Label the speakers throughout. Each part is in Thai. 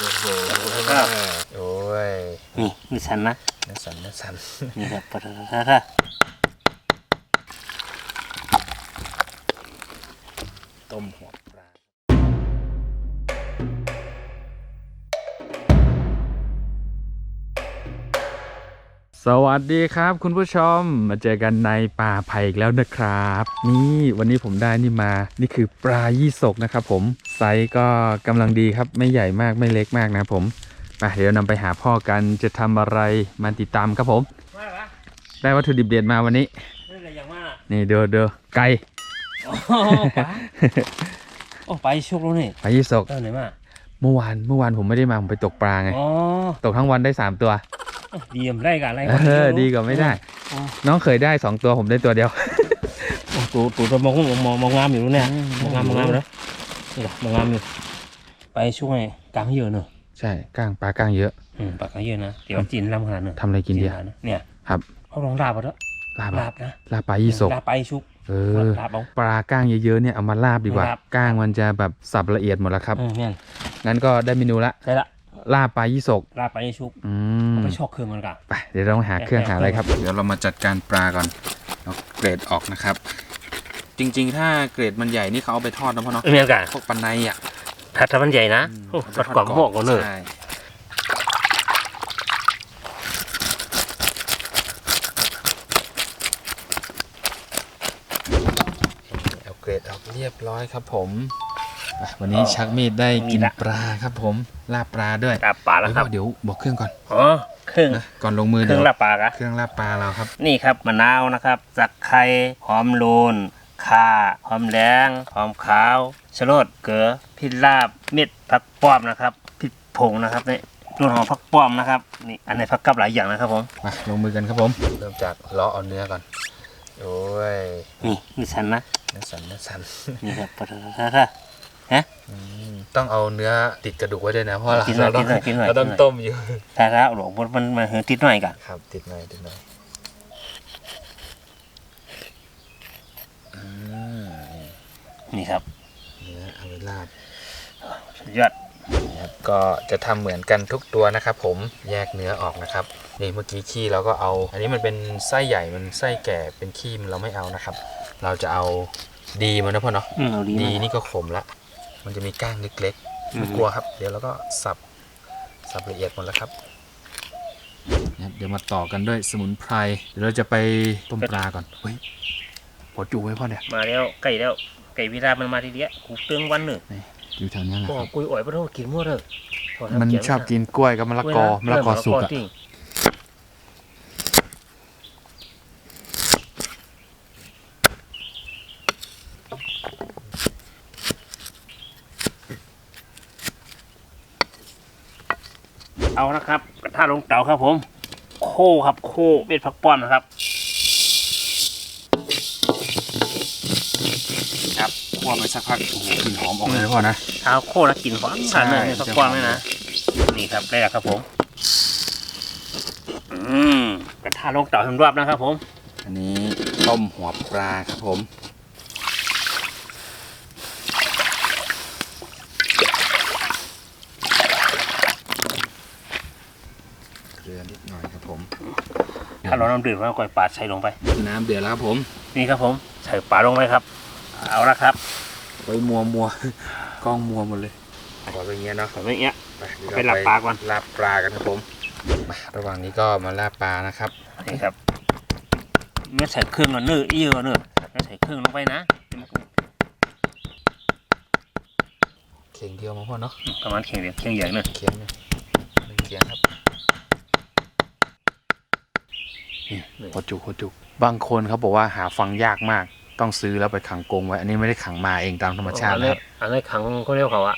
Speaker 1: โอ้โห
Speaker 2: ครับ
Speaker 1: โอ้ย
Speaker 2: นี่มีสันนะ
Speaker 1: น่าสันน่าสัน
Speaker 2: นี่ครับปะทะทะทะ
Speaker 1: ต้มหัว วัสดีครับ คุณผู้ชมมาเจอกันในป่าไผ่อีกแล้วนะครับ นี่วันนี้ผมได้นี่มา นี่คือปลายี่สกนะครับผมไซส์ก็กำลังดีครับไม่ใหญ่มากไม่เล็กมากนะครับผมไปเดี๋ยวนำไปหาพ่อกันจะทำอะไรมาติดตามครับผม
Speaker 2: มาละ
Speaker 1: ได้วัตถุดิบเด็ดมาวันนี้
Speaker 2: นี่อะไรอย่างมาก
Speaker 1: นี่เด้อเด้อไก่
Speaker 2: โอ้ปลาโอ้ไปชุกแล้วนี่
Speaker 1: ปลายี่สก
Speaker 2: เออไหนมา
Speaker 1: เมื่อวานเมื่อวานผมไม่ได้มาผมไปตกปลาไง
Speaker 2: อ๋อ
Speaker 1: ตกทั้งวันได้สามตัว
Speaker 2: ดีมได้กันอะไร
Speaker 1: เออดีกว่าไม่ได้ น้องเคยได้สองตัวผมได้ตัวเดียว
Speaker 2: โอ้ตูตูตัวมองมองมองมองามอยู่เนี่ยมองงามมองงามแล้วนี่แหละมองงามอยู่ไปช่วยกลางเยอะเนอะ
Speaker 1: ใช่ก้างปลาก้างเยอะ
Speaker 2: อืมปากลางเยอะนะเดี๋ยวจีนลำขนาดเนอะ
Speaker 1: ทำอะไรกินดี
Speaker 2: จี
Speaker 1: อะ
Speaker 2: เนี่ย
Speaker 1: ครับ
Speaker 2: เขาลองลาบเอาเถอะ
Speaker 1: ลาบ
Speaker 2: ลาบนะ
Speaker 1: ลาบปลายี่สก
Speaker 2: ลาบไปชุก
Speaker 1: เออ
Speaker 2: ลาบ
Speaker 1: ปลาก้างเยอะๆเนี่ยเอามาลาบดีกว่า
Speaker 2: ลา
Speaker 1: ก้างมันจะแบบสับละเอียดหมดแล้วครับ
Speaker 2: เออแม่น
Speaker 1: งั้นก็ได้เมนูละ
Speaker 2: ใช่ละ
Speaker 1: ลาบปลายี่สก
Speaker 2: ลาบไปชุก
Speaker 1: อืม
Speaker 2: ไปชอกเครื่องมันกัน
Speaker 1: ไปเดี๋ยวเราหาเครื่องหาอะไรครับ เดี๋ยวเรามาจัดการปลาก่อนเอาเกรดออกนะครับ จริงๆ ถ้าเกรดมันใหญ่นี่เขาเอาไปทอดนะพ่อเนาะ
Speaker 2: เออแม่นกัน
Speaker 1: พวกปันในอะ
Speaker 2: ถ้าถ้ามันใหญ่นะโอ้
Speaker 1: เา
Speaker 2: สัด
Speaker 1: ไปท
Speaker 2: กว่าหม้อกันเนอะ
Speaker 1: ใช่เอาเกรดออกเรียบร้อยครับผมอะ วันนี้ชักมีดได้กินปลาครับผมลาบปลาด้วย
Speaker 2: ลาบปลาแล้วครับ
Speaker 1: เดี๋ยวบอกเครื่องก่อน
Speaker 2: อ๋อเครื่อง
Speaker 1: นะก่อนลงมือ
Speaker 2: เค
Speaker 1: เดี๋
Speaker 2: รื่
Speaker 1: ย
Speaker 2: อง
Speaker 1: ว
Speaker 2: ลาบปลากะ
Speaker 1: เครื่องลาบปลาเราครับ
Speaker 2: นี่ครับมะนาวนะครับสักไข่หอมโลนข่าหอมแดงหอมขาวชะโลดเกลือพริกลาบเม็ดผักป้อมนะครับพริกผงนะครับนี่รวนหอมผักป้อมนะครับนี่อันนี้ผักกับหลายอย่างนะครับผม
Speaker 1: มาลงมือกันครับผมเริ่มจากเลาะเอาเนื้อก่อนโอ้ย
Speaker 2: นี่มีสันนะ
Speaker 1: เนื้อสันเนื้อสัน
Speaker 2: นี่ครับปะทะทะทะ
Speaker 1: อืมต้องเอาเนื้อติดกระดูกไว้ด้วยนะเพราะเรา
Speaker 2: กินหน่อย
Speaker 1: เราต้อง
Speaker 2: กินหน่อยกินหน่อย
Speaker 1: เราต้องต้มอยู่
Speaker 2: ถ้าถ้าหลวงมันมันมันเหือติดหน่อยกัน
Speaker 1: ครับ ติดหน่อยติดหน่อยอืม
Speaker 2: นี่ครับ
Speaker 1: เนื้อเอาไว้ลาบ
Speaker 2: สุดยอด
Speaker 1: นะครับก็จะทำเหมือนกันทุกตัวนะครับ ผมแยกเนื้อออกนะครับนี่เมื่อกี้ขี้เราก็เอา อันนี้มันเป็นไส้ใหญ่มันไส้แก่เป็นขี้มันเราไม่เอานะครับ เราจะเอาดีมันนะพ่อเนาะ
Speaker 2: อืมเอาดี
Speaker 1: ดี
Speaker 2: มาก
Speaker 1: นี่ก็ขมละ มันจะมีก้างเล็กๆ
Speaker 2: อืม
Speaker 1: ไม่กลัวครับ เดี๋ยวเราก็สับสับละเอียดหมดแล้วครับเดี๋ยวมาต่อกันด้วยสมุนไพร เดี๋ยวเราจะไปต้มปลาก่อน เฮ้ยพอจูไว้พ่อเนี่ย
Speaker 2: มาแล้วไก่แล้วไก่วิรามันมาทีเดียวกูเตืองวันหนึ่ง
Speaker 1: อยู่แถวนี้แหละ
Speaker 2: ก็
Speaker 1: ครับ
Speaker 2: กุยอ่อยปะโทษกินหมดเลย
Speaker 1: มันชอบกินกล้วยกับมะละกอมะละกอสุกอะ
Speaker 2: จริงเอานะครับ กระทะลงเตาครับผม โคครับโคเม็ดผักป้อมนะครับ
Speaker 1: ครับคั่วไปสักพักโอ้โหกลิ่นหอมออกเลยนะพ่อนะ
Speaker 2: เท้าโคแล้วกินหวานขนาดเลย
Speaker 1: ใช่
Speaker 2: เม็ดผักป้อมเลยนะนี่ครับได้แล้วครับผมอืมกระทะลงเตาทำรอบนะครับผม
Speaker 1: อันนี้ต้มหัวปลาครับผม เกลือนิดหน่อยครับผม
Speaker 2: ถ้าเราน้ำดื่มแล้วก็ปาดใส่ลงไป
Speaker 1: น้ำเดือดแล้วครับผม
Speaker 2: นี่ครับผมใส่ปลาลงไปครับ เอาละครับ
Speaker 1: ไว้มัวมัวกล้องมัวหมดเลยขอเป็นอย่างเงี้ยเนาะ
Speaker 2: แบบนี้
Speaker 1: ไปเดี๋ยว
Speaker 2: ไปลาบปลาก่อน
Speaker 1: ลาบปลากันครับผมมาระหว่างนี้ก็มาลาบปลานะครับ
Speaker 2: นี่ครับเมื่อใส่เครื่องแล้วเนื้ออี้ก็เนื้อเมื่อใส่เครื่องลงไปนะ
Speaker 1: เข่งเดียวมาพ่อเนาะ
Speaker 2: ประมาณเข่งเดียวเข่งใหญ่เนื้อ
Speaker 1: เคียงเนี่ยหนึ่งเคียงครับ โคจุโคจุบางคนเขาบอกว่าหาฟังยากมาก ต้องซื้อแล้วไปขังกรงไว้ อันนี้ไม่ได้ขังมาเองตามธรรมชาติ
Speaker 2: อัน
Speaker 1: นะ
Speaker 2: นี้
Speaker 1: ครับ
Speaker 2: อันนี้ขังเขาเรียกเขาอะ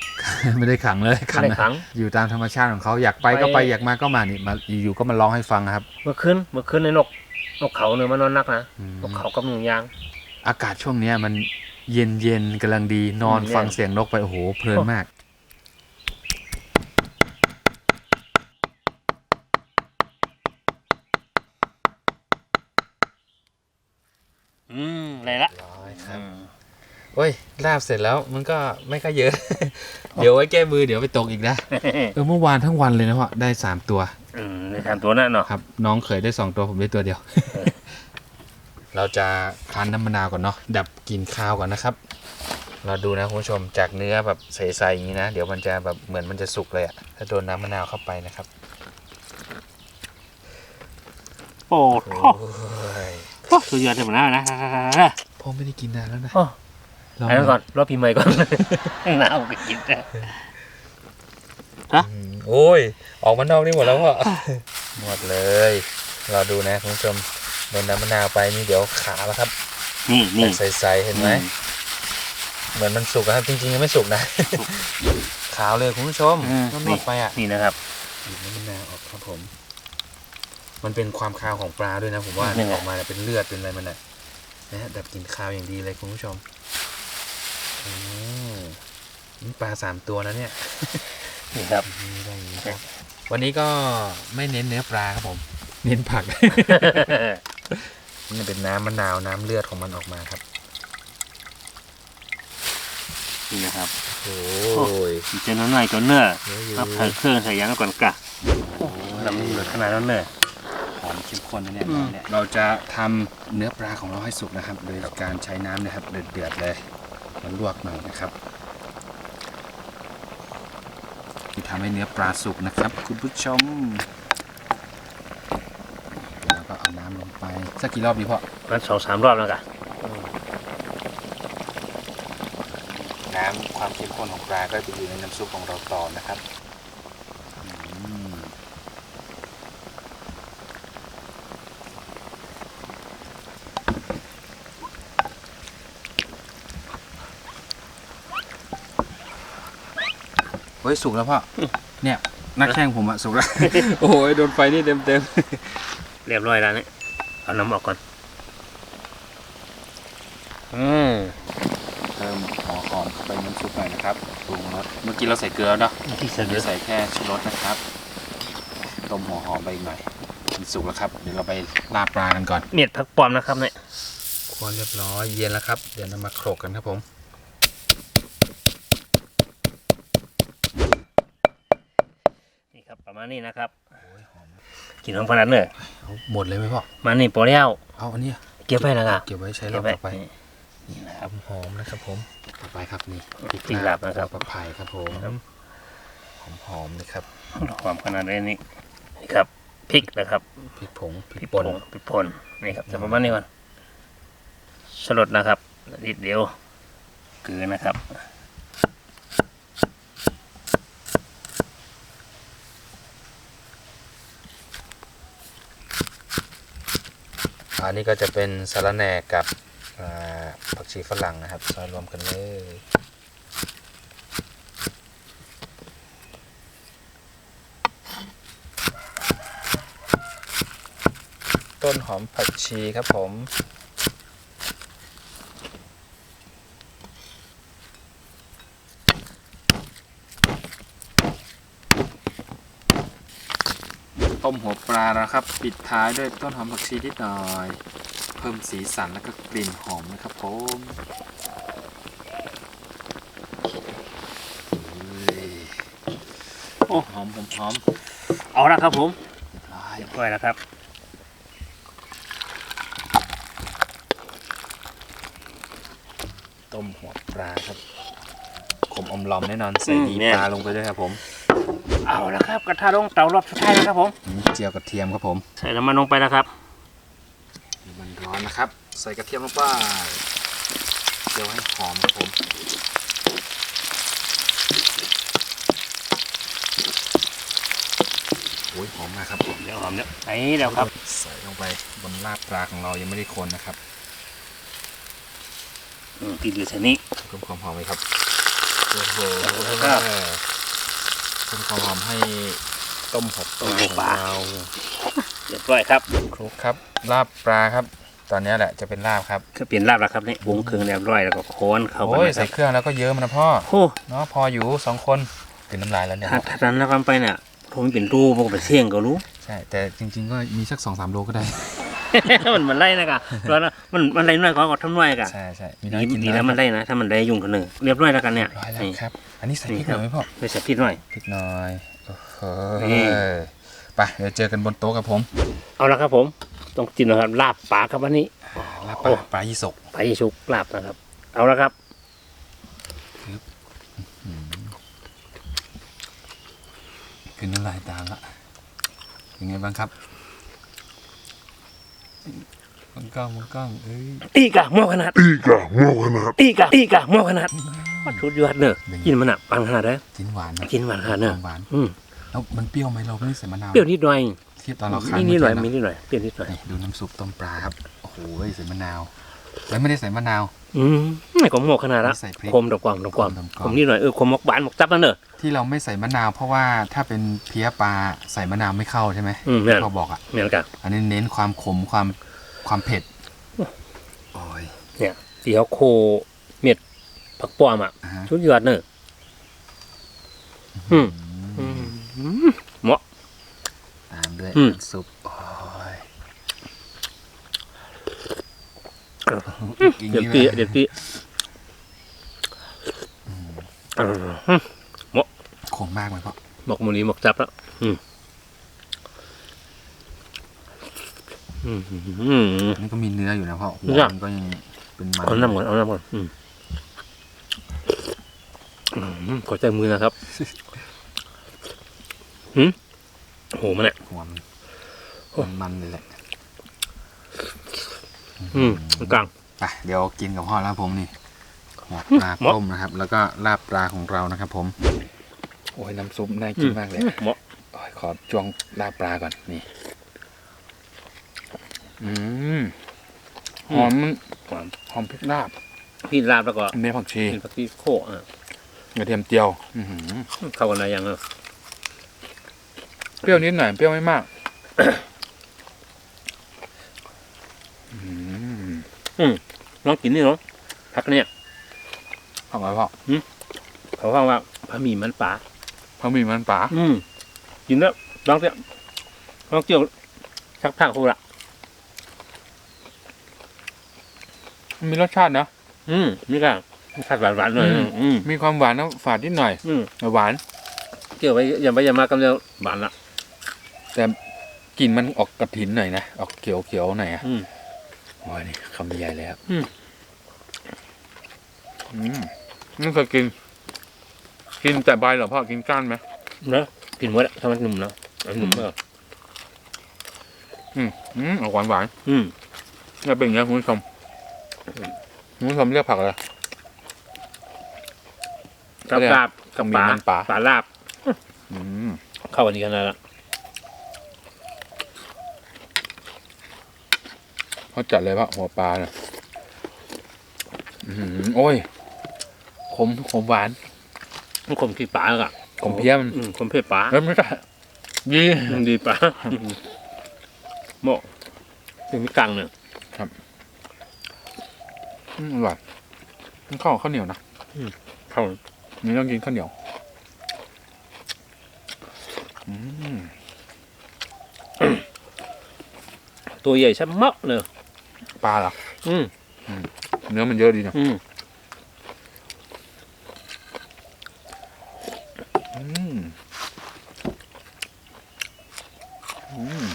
Speaker 1: ไม่ได้ขังเลยขั
Speaker 2: ไม่
Speaker 1: ง
Speaker 2: ได้
Speaker 1: นะ
Speaker 2: ขัง
Speaker 1: อยู่ตามธรรมชาติของเขาอยากไปก็ไป
Speaker 2: ไป
Speaker 1: อยากมาก็มานี่มาอยู่ๆก็มาร้องให้ฟังครับ
Speaker 2: เมื่อคืนเมื่อคืนในนกนกเขาเนื้อมันนอนนักนะ
Speaker 1: อืม
Speaker 2: นกเขากับหนึ่งยาง
Speaker 1: อากาศช่วงเนี้ยมันเย็นเย็นๆกำลังดีนอน
Speaker 2: อืม
Speaker 1: ฟัง
Speaker 2: เนี่ย
Speaker 1: เสียงนกไปโอ้โหเพลินมาก
Speaker 2: อืมอะไรละ
Speaker 1: ร้อยครับ
Speaker 2: อืม
Speaker 1: โอ้ยลาบเสร็จแล้วมันก็ไม่ค่อยเยอะ เดี๋ยวไว้แก้มือเดี๋ยวไปตกอีกนะเออเมื่อวานทั้งวันเลยนะพ่อได้สามตัว
Speaker 2: อืมในทางตัวนั่นเนาะ
Speaker 1: ครับ น้องเคยได้สองตัวผมได้ตัวเดียว เราจะคั้นน้ำมะนาวก่อนเนาะดับกลิ่นคาวก่อนนะครับ เราดูนะคุณผู้ชมจากเนื้อแบบใสๆอย่างนี้นะเดี๋ยวมันจะแบบเหมือนมันจะสุกเลยอะถ้าโดนน้ำมะนาวเข้าไปนะครับ
Speaker 2: โอ้
Speaker 1: โอ้
Speaker 2: โห
Speaker 1: ย
Speaker 2: สุดยอดเลยมันนะนะ
Speaker 1: พ่อไม่ได้กินนานแล้วนะ
Speaker 2: โอ้
Speaker 1: ลอง
Speaker 2: อันนั้นก่อนรอบปีใหม่ก่อนหนาวก็กินได้
Speaker 1: อืมโอ้ย ออกมานอกนี่หมดแล้วพ่อหมดเลย เราดูนะคุณผู้ชมโดนน้ำมะนาวไปนี่เดี๋ยวขาแล้วครับ
Speaker 2: นี่นี่
Speaker 1: ใสๆเห็นไหมเหมือนมันสุกนะครับจริงๆยังไม่สุกนะ ขาวเลยคุณผู้ชม
Speaker 2: อืม
Speaker 1: นวดๆไปอะ
Speaker 2: นี่นะครับ
Speaker 1: หยิบน้ำมะนาวออกครับผม มันเป็นความคาวของปลาด้วยนะผมว่า
Speaker 2: นี่ไง
Speaker 1: ออกมาเนี่ยเป็นเลือดเป็นอะไรมันน่ะนะฮะแบบกินคาวอย่างดีเลยคุณผู้ชมอืม นี่ปลาสามตัวนะเนี่ย
Speaker 2: นี่ครับ
Speaker 1: นี่ได้อย่างนี้ครับวันนี้ก็ไม่เน้นเนื้อปลาครับผม เน้นผักนี่เป็นน้ำมะนาวน้ำเลือดของมันออกมาครับ
Speaker 2: นี่นะครับ
Speaker 1: โอ้ย
Speaker 2: เจนน้อยตัวเนื้อ
Speaker 1: เยอะอยู่
Speaker 2: ครับใส่เครื่องใส่หยังก่อนกะลำเดือดขนาดนั้นเลย
Speaker 1: หอมเข้มข้นนะเนี่ย
Speaker 2: อืม
Speaker 1: เนี่ยเราจะทำเนื้อปลาของเราให้สุกนะครับ โดยการใช้น้ำนะครับ เดือดๆเลย มันลวกหน่อยนะครับที่ทำให้เนื้อปลาสุกนะครับ คุณผู้ชมแล้วก็เอาน้ำลงไปสักกี่รอบดีพ่อ
Speaker 2: มันสองสามรอบแล้วกะ
Speaker 1: น้ำความเข้มข้นของปลาก็จะอยู่ในน้ำซุปของเราต่อนะครับ ยสุกแล้วพ่อ เนี่ยนักแข่งผมอะสุกแล้ว โอ้ยโดนไฟนี่เต็มเต็ม
Speaker 2: เรียบร้อยแล้วนี่เอาน้ำออกก่อน อืม
Speaker 1: เติมหัวหอมเข้าไปในน้ำซุปหน่อยนะครับปรุงรสเมื่อกี้เราใส่เกลือแล้วเนาะ
Speaker 2: ที่เส
Speaker 1: เดี๋
Speaker 2: ร็
Speaker 1: ย
Speaker 2: จ
Speaker 1: วใส่แค่ชูรสนะครับ ต้มหัวหอมไปอีกหน่อยมันสุกแล้วครับ เดี๋ยวเราไปลาบปลากันก่อน
Speaker 2: เมียดผักปลอมนะครับเนี่ย
Speaker 1: คั่วเรียบร้อย เย็นแล้วครับ เดี๋ยวนำมาโขลกกันครับผม
Speaker 2: นี่ครับ ประมาณนี้นะครับกินของพนันเลย
Speaker 1: เอาหมดเลยไหมพ่อ
Speaker 2: มานี่พอแล้ว
Speaker 1: เอาอันเนี้ย
Speaker 2: เก็บไว้นะครับ
Speaker 1: เก็บไว้ใช้ร
Speaker 2: เก็
Speaker 1: อ
Speaker 2: บบไว้
Speaker 1: ต่อไป
Speaker 2: นี่นี่นะครับ
Speaker 1: หอมๆนะครับผมต่อไปครับนี่
Speaker 2: พริกลาบนะครับ
Speaker 1: ปลาไผ่ครับผมหอมๆเลยครับ
Speaker 2: ความขนาดนี้นี่นี่ครับพริกนะครับ
Speaker 1: พริกผงพ
Speaker 2: พ
Speaker 1: ริ
Speaker 2: ริ
Speaker 1: ก
Speaker 2: ก
Speaker 1: ป่
Speaker 2: ป่
Speaker 1: น
Speaker 2: นพริกป่นนี่ครับจะประมาณนี้ก่อนสลดนะครับนิดเดียวเกลือนะครับ
Speaker 1: อันนี้ก็จะเป็นสาระแหน่กับผักชีฝรั่งนะครับ ซอยรวมกันเลย ต้นหอมผักชีครับผม มหัวปลาแล้วครับ ปิดท้ายด้วยต้นหอมผักชีนิดหน่อย เพิ่มสีสันแล้วก็กลิ่นหอมนะครับผมเฮ้ย
Speaker 2: โอ้
Speaker 1: หอมหอมหอม
Speaker 2: เอาละครับผม
Speaker 1: ร้าย
Speaker 2: เรียบร้อยแล้วครับ
Speaker 1: ต้มหัวปลาครับ ขมอมลอมแน่นอนใส่ดีปลาลงไปด้วยครับผม
Speaker 2: เอาละครับ กระทะลงเตารอบสุดท้ายแล้วครับผม
Speaker 1: อืมเจียวกระเทียมครับผม
Speaker 2: ใส่น้ำมันลงไปแล้วครับ
Speaker 1: มันร้อนนะครับ ใส่กระเทียมลงไปเจียวให้หอมครับผมโอ้ยหอมมากครับผม
Speaker 2: เดี๋ยวหอมเดี๋ยวไอ้เดี๋ยวครับ
Speaker 1: ใส่ลงไปบนลาบปลาของเรายังไม่ได้คนนะครับ
Speaker 2: อืมกินอยู่แค่นี้
Speaker 1: เพิ่มความหอมไหมครับโอ้โห
Speaker 2: ครับ
Speaker 1: เพิ่มความหอมให้ต้มหอบ
Speaker 2: ต้มหัวปลา
Speaker 1: ของเรา
Speaker 2: เรียบร้อยครับ
Speaker 1: คลุกครับลาบปลาครับ ตอนนี้แหละจะเป็นลาบครับ
Speaker 2: ก็เปลี่ยนลาบแล้วครับนี่ปรุงเครื่องเรียบร้อยแล้วก็โค้นเข้ากัน
Speaker 1: โอ้ย
Speaker 2: นะค
Speaker 1: ใส่
Speaker 2: รับ
Speaker 1: เครื่องแล้วก็เยอะมันนะพ่อ
Speaker 2: โอ้
Speaker 1: เนาะพออยู่สองคนกินน้ำลายแล้วเนี่ย
Speaker 2: ถ้าถ้านั้นแล้วกันไปเนี่ยผมเป็นรูปผมก็ไปเสี่ยงก็รู้
Speaker 1: ใช่แต่จริง ๆ ก็มีสักสองสามโลก็ได้
Speaker 2: มันมันไล่นะกะแล้วนะมันมันไล่น้อยกว่าก็ทำน้อยกะ
Speaker 1: ใช่ใช่มี
Speaker 2: ดี
Speaker 1: น้อยกิน
Speaker 2: ดี
Speaker 1: น้อย
Speaker 2: แล้วมันไล่นะ ถ้ามันไล่ยุ่งกันเนอะเรียบร้อยแล้วกันเนี่ย
Speaker 1: ร้อยแล้ว
Speaker 2: นี่
Speaker 1: ครับ อันนี้ใส่พริกหน่อยไหมพ่อ
Speaker 2: ไปใส่พริกหน่อย
Speaker 1: พริกหน่อยโอ้โห
Speaker 2: นี่
Speaker 1: ไปเดี๋ยวเจอกันบนโต๊ะกับผม
Speaker 2: เอาละครับผม ต้องกินนะครับลาบปลาครับวันนี้
Speaker 1: ลาบป
Speaker 2: โอ้
Speaker 1: ลาปลายี่สก
Speaker 2: ไปชุกลาบนะครับ เอาละครับ
Speaker 1: คือน้ำลายตามละเป็นไงบ้างครับ มังกล้องมังกล้องเอ้ย
Speaker 2: อีกอะหม้อขนาด
Speaker 3: Iga, morgenat.
Speaker 2: อีกอะอีกอะหม้อขนาดว่าชุดยอดเนอะกินมันอะปังขนาดนั้น
Speaker 1: กินหวานนะ
Speaker 2: กินหวานขนาดเนอะ
Speaker 1: หวาน
Speaker 2: อืม
Speaker 1: แล้วมันเปรี้ยวไหมเราไม่ได้ใส่มะนาว
Speaker 2: เปรี้ยวนิดหน่อย
Speaker 1: เทียบตอนเราคั้น
Speaker 2: นี่นิดหน่อย
Speaker 1: เมื่
Speaker 2: มี
Speaker 1: กี้ะ
Speaker 2: นิดหน่อยเปรี้ยวนิดหน่อย
Speaker 1: นี่ดูน้ำซุปต้มปลาครับโอ้โหใส่มะนาวแล้วไม่ได้ใส่มะนาว
Speaker 2: อืมไม่ก็หม้อขนาดละ
Speaker 1: ใส่พริก
Speaker 2: คมดอกกวางดอกกวาง
Speaker 1: คมดอกกวาง
Speaker 2: ผมนิดหน่อยเออคมมกบานมกจับนั่นเนอะ
Speaker 1: ที่เราไม่ใส่มะนาวเพราะว่าถ้าเป็นเพี้ยปลาใส่มะนาวไม่เข้าใช่ไหม
Speaker 2: อืมแม่น
Speaker 1: เขาบอกอะ
Speaker 2: แม่นกะ
Speaker 1: อันนี้เน้นความขมความความเผ็ดโอ้ย
Speaker 2: เนี่ยสีเขาโคเม็ดผักป้อมอะ
Speaker 1: อ่าฮะ
Speaker 2: ชุดยอดเนอะอืมอืมเหมาะ
Speaker 1: ตาม ด้วย
Speaker 2: อืม
Speaker 1: น้ำซุปโอ้ยกิน
Speaker 2: เดี๋ยว
Speaker 1: นี่
Speaker 2: ตี
Speaker 1: ไหม
Speaker 2: เดี๋ยวตีอืม
Speaker 1: ขมมากไหมพ่อ
Speaker 2: หมกหมูนี้หมกจับแล้วอืมอืมอืม
Speaker 1: อันนี่ก็มีเนื้ออยู่นะพ่อหัว
Speaker 2: เนื้อ
Speaker 1: มันก็ยังเป็นมัน
Speaker 2: เอาน้ำก่อนเอาน้ำก่อนอืมอืมขอใจมือนะครับหืม โหมันเนี่ย
Speaker 1: หัวมัน
Speaker 2: โอ้
Speaker 1: มันๆเลยแหละ
Speaker 2: อืมกลาง
Speaker 1: ไปเดี๋ยวกินกับพ่อแล้วผมนี่หัวปลา
Speaker 2: เหมาะ
Speaker 1: ต้มนะครับ แล้วก็ลาบปลาของเรานะครับ ผม โอ้ยน้ำซุปน่ากินมากเลย
Speaker 2: เหมาะ
Speaker 1: โอ้ยขอจวงลาบปลาก่อนนี่ อืมหอม
Speaker 2: หวาน
Speaker 1: หอมพริกลาบ
Speaker 2: พี่ลาบแล้วก็
Speaker 1: เนื้อผักชี
Speaker 2: กินผักชีโคอะ
Speaker 1: กระเทียมเจียวอื้อหือ
Speaker 2: เข้ากันอะไรยังเออ
Speaker 1: เปรี้ยวนิดหน่อยเปรี้ยวไม่มากอืม
Speaker 2: ลองกินนี่เนาะพักเนี่ย
Speaker 1: หอมไหมพ่อ
Speaker 2: เขาว่าว่าพะหมี่มันปลา
Speaker 1: เขามีมันป่า
Speaker 2: อืมกินแล้วลองเตี้ยลองเกี่ยวชักผักคูละ
Speaker 1: มันมีรสชาตินะ
Speaker 2: อืมนี่ก็ผัดหวานหวานๆหน่อย
Speaker 1: อืม
Speaker 2: อืม
Speaker 1: มีความหวานนะฝาดนิดหน่อย
Speaker 2: อืม
Speaker 1: แต่หวาน
Speaker 2: เกี่ยวไปอย่าไปอย่ามากำเดียวหวานละ
Speaker 1: แต่กลิ่นมันออกกระถินหน่อยนะออกเขียวเขียวๆหน่อยอะ
Speaker 2: อืม
Speaker 1: โอ้ยนี่คำใหญ่เลยครับ
Speaker 2: อืม
Speaker 1: อืมไม่เคยกิน กินแต่ใบเหรอพ่อกินก้านไหม
Speaker 2: เนอะกินหมดอะถ้ามันหนุ่มแล้วมันหนุ่มเออ
Speaker 1: อืมอืมออกหวานหวาน
Speaker 2: อืม
Speaker 1: ๆแล้วเป็นอย่างนี้ยคุณผู้ชมคุณผู้ชมเรียกผักอะไร
Speaker 2: กับ
Speaker 1: เนี่ย
Speaker 2: ลาบกับปลา
Speaker 1: มีมันปลา
Speaker 2: ปลาลาบ
Speaker 1: อืม
Speaker 2: เข้ากันดีกันแล้วละ
Speaker 1: เขาจัดเลยว่าหัวปลาเนี่ยอืมโอ้ย ขมขมหวาน
Speaker 2: มันขมขี้ปลาอะ
Speaker 1: ขมเพี้ยมัน
Speaker 2: อืมขมเพี้ยปลา
Speaker 1: เอ้ยไม่ใช่ยี
Speaker 2: มันดีปลาเหมาะถึงมีกังเนี่ย
Speaker 1: อืมอร่อยมันเข้ากับข้าวเหนียวนะ
Speaker 2: เข้า
Speaker 1: นี่ต้องกินข้าวเหนียวอืม
Speaker 2: ตัวใหญ่ช่ำเมาะเลย
Speaker 1: ปลาเหรอ
Speaker 2: อืม
Speaker 1: เนื้อมันเยอะดีนะ
Speaker 2: อืม
Speaker 1: อืมอืม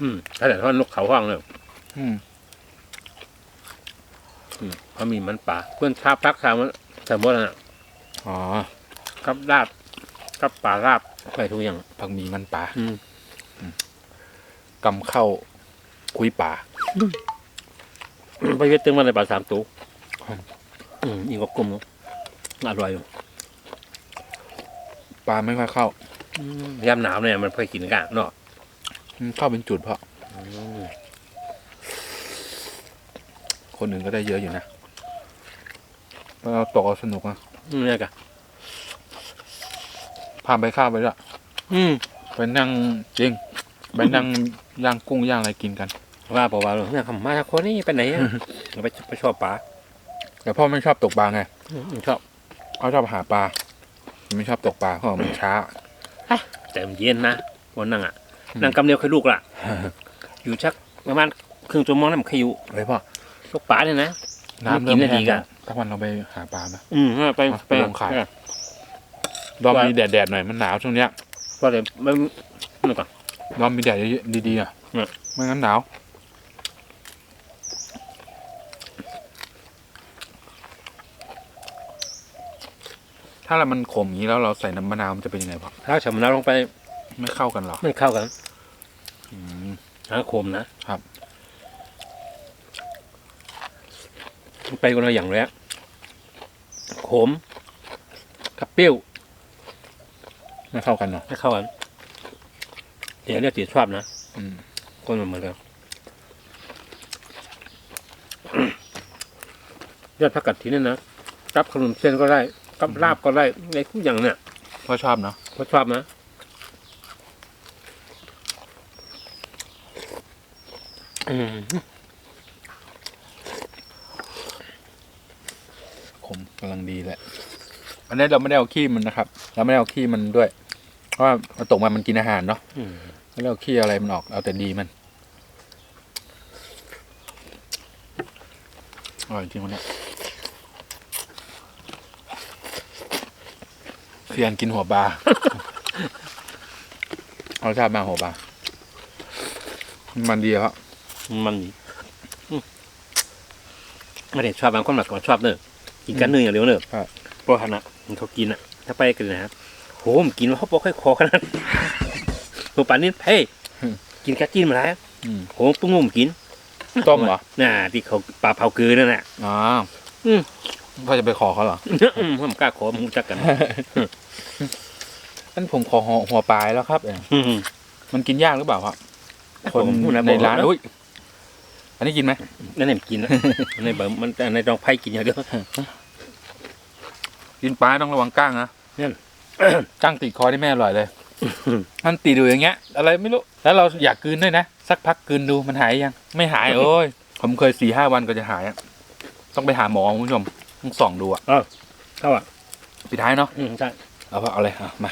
Speaker 2: อืมถ้าแต่ทอดนกเขาห้องเลย
Speaker 1: อืม
Speaker 2: อืมเขามีมันปลาเพื่อนชาพักชามันสมมตินะ
Speaker 1: อ๋อ
Speaker 2: กับลาบกับปลาลาบไปทุกอย่าง
Speaker 1: ผักหมีมันปลา
Speaker 2: อืม
Speaker 1: กำเข้า คุยป่า
Speaker 2: ไปเวทตึงมาในปลาสามตัว
Speaker 1: ครับ
Speaker 2: อืมอีกก็กลมอร่อยอยู่
Speaker 1: ปลาไม่ค่อยเข้า
Speaker 2: ยามหนาวเนี่ยมันค่อยกินกันเนาะ
Speaker 1: มันเข้าเป็นจุดเพราะคนอื่นก็ได้เยอะอยู่นะเราตกเอาสนุกนะ
Speaker 2: อืมเนี่ยกะ
Speaker 1: พาไปข้าวไปละ
Speaker 2: อืม
Speaker 1: ไปนั่งจริง ไปนั่งย่างกุ้งย่างอะไรกินกัน
Speaker 2: ว่าบอกว่าเนี่ยคำมาจากคนนี้ไปไหนอะไปไปชอบปลา
Speaker 1: แต่พ่อไม่ชอบตกปลาไง
Speaker 2: อืมชอบ
Speaker 1: เขาชอบหาปลาไม่ชอบตกปลาเพราะว่ามันช้า
Speaker 2: แต่มันเย็นนะวันนั่งอะนั่งกำเดียวเคยลูกล่ะ อยู่ชักประมาณครึ่งชั่วโมงนั่นมันขยุ
Speaker 1: เลยพ่อ
Speaker 2: พวกปลาเนี่ยนะ
Speaker 1: น้ำ
Speaker 2: กิ
Speaker 1: เริ่
Speaker 2: น
Speaker 1: ม
Speaker 2: ได้
Speaker 1: แห้
Speaker 2: ดี
Speaker 1: ง
Speaker 2: กั
Speaker 1: แล้
Speaker 2: น
Speaker 1: วสักวันเราไปหาปลาไหม
Speaker 2: อืมไปไป
Speaker 1: ไปลงขายรอบมีแดดๆหน่อยมันหนาวช่วงเนี้ย
Speaker 2: ก็เลยไม่นี่ก่อน
Speaker 1: รอบมีแดดดีๆอะ
Speaker 2: เนี่ย
Speaker 1: ไม่งั้นหนาว ถ้าเรามันขมอย่างนี้แล้วเราใส่น้ำมะนาวมันจะเป็นยังไงพ่อ
Speaker 2: ถ้าฉมน้ำลงไป
Speaker 1: ไม่เข้ากันเหรอ
Speaker 2: ไม่เข้ากัน
Speaker 1: อืม
Speaker 2: น้ำขมนะครับไปคนละอย่างเลยอะขมกับเปรี้ยว
Speaker 1: ไม่เข้ากันเหรอ
Speaker 2: ไม่เข้ากันเดี๋ยวเรียกตีชอบนะ
Speaker 1: อืม
Speaker 2: คนมันเหมือนกันยอดผักกัดทีนี่นะกับขนมเส้นก็ได้ กับลาบก็ได้ในทุกอย่างเนี่ย
Speaker 1: พ่อชอบเนาะ
Speaker 2: ก็ชอบนะอืม
Speaker 1: ขมกำลังดีแหละ อันนี้เราไม่ได้เอาขี้มันนะครับ เราไม่ได้เอาขี้มันด้วย เพราะว่ามันตกมามันกินอาหารเนาะ
Speaker 2: อืม
Speaker 1: ไม่ได้เอาขี้อะไรมันออก เอาแต่ดีมันอร่อยจริงวันเนี้ ยเซียนกินหัวปลาเอาชาติมาหัวปลามันดีครับ
Speaker 2: มันดีอืมไม่ได้ชอบบางคนแบบก็ชอบเนอะกินกันเนื้ออย่างเดียวเนอะ
Speaker 1: ครับ
Speaker 2: เพราะขนาดมันเขากินอะ ถ้าไปกันนะครับโหมนกินแล้วเขาบอกค่อยคอขนาดตัวปานนี้เฮ้ย
Speaker 1: อืม
Speaker 2: กินกระจิ้นมาแล้ว
Speaker 1: อืม
Speaker 2: โหปุ้งงมกิน
Speaker 1: ต้มเหรอ
Speaker 2: น่ะที่เขาปลาเผาเกลือนั่นแหละ
Speaker 1: อ๋อ
Speaker 2: อืม
Speaker 1: พ่อจะไปขอเขาเหรอ
Speaker 2: อืมผมกล้าขอมูจักกัน
Speaker 1: อันผมขอหัวหัวปลายแล้วครับเออ
Speaker 2: อืม
Speaker 1: มันกินยากหรือเปล่าครับคน
Speaker 2: ผมพูดะ
Speaker 1: ในร้าน
Speaker 2: บอกะ
Speaker 1: อุ้ยอันนี้กินไหม
Speaker 2: นั่นเองกินนะในแบบมันในดองไผ่กินอย่างเดียว
Speaker 1: กินปลาต้องระวังก้างนะ
Speaker 2: เนี่ย
Speaker 1: ก้างติดคอที่แม่อร่อยเลยมันติดอยู่อย่างเงี้ย อะไรไม่รู้ แล้วเราอยากกลืนด้วยนะ สักพักกลืนดูมันหายยัง ไม่หายโอ้ย ผมเคยสี่ห้าวันก็จะหายอะต้องไปหาหมอคุณผู้ชม ต้องส่องดูอะ
Speaker 2: เข้าอะ
Speaker 1: ปิดท้ายเนาะ
Speaker 2: อืมใช่
Speaker 1: เอาเอาเลยอะมา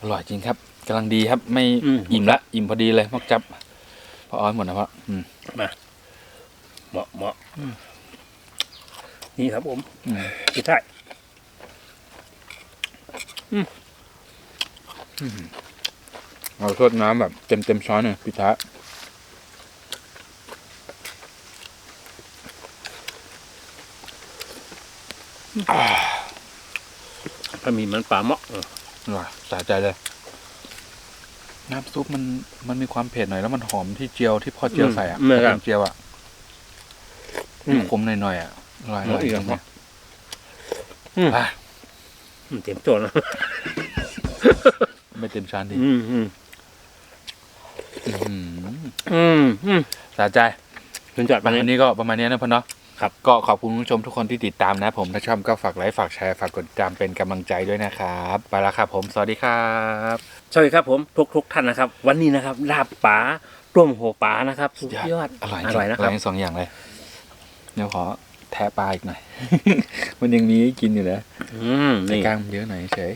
Speaker 1: อร่อยจริงครับกำลังดีครับ ไม่
Speaker 2: อืม
Speaker 1: อิ่มละอิ่มพอดีเลยมอกจับพออ้อยหมดนะพ่ออืม
Speaker 2: เหมาะเหมาะนี่ครับผม
Speaker 1: อืม
Speaker 2: กินได้
Speaker 1: เอาทดน้ำแบบเต็มเต็มช้อนหน่อยปิดท้าย
Speaker 2: ถ้ามีมันปลาเมาะเออ
Speaker 1: อร่อยสะใจเลย น้ำซุปมันมันมีความเผ็ดหน่อยแล้วมันหอมที่เจียวที่พ่อเจียวใส่อะ
Speaker 2: เมื่อ
Speaker 1: ก
Speaker 2: ค
Speaker 1: ระ
Speaker 2: รับ
Speaker 1: เทียมเจียวอะ
Speaker 2: อืม
Speaker 1: ขมหน่อยๆอะอร่อยอร่อย
Speaker 2: อีก
Speaker 1: จ
Speaker 2: แล้
Speaker 1: ริ
Speaker 2: ว
Speaker 1: ง
Speaker 2: พ่อ
Speaker 1: นะ
Speaker 2: อืม
Speaker 1: ไป
Speaker 2: อืมเต็มโจทย์แล้ว
Speaker 1: ไม่เต็มช้อนดี
Speaker 2: อืมอืม
Speaker 1: อื้อหือ
Speaker 2: อืมอืม
Speaker 1: สะใจ
Speaker 2: คุณจอด
Speaker 1: วั
Speaker 2: มาน
Speaker 1: นี้ก็ประมาณนี้นะพ่อเนาะ
Speaker 2: ครับ
Speaker 1: ก็ขอบคุณผู้ชมทุกคนที่ติดตามนะผมถ้าชอบก็ฝากไลค์ฝากแชร์ฝากกดติดตามเป็นกำลังใจด้วยนะครับไปแล้วครับผมสวัสดีครับ
Speaker 2: สวัสดีครับผมทุกทุกๆท่านนะครับ วันนี้นะครับลาบปลาต้มหัวปลานะครับสุดยอด
Speaker 1: อร่อย
Speaker 2: อร่อย
Speaker 1: จง
Speaker 2: นะครับ
Speaker 1: ทั้งสองอย่างเลยเดี๋ยวขอแทะปลาอีกหน่อย มันยังมีให้กินอยู่เลย
Speaker 2: อืม
Speaker 1: แต่
Speaker 2: นี่
Speaker 1: กล้างมันเยอะหน่อยเฉย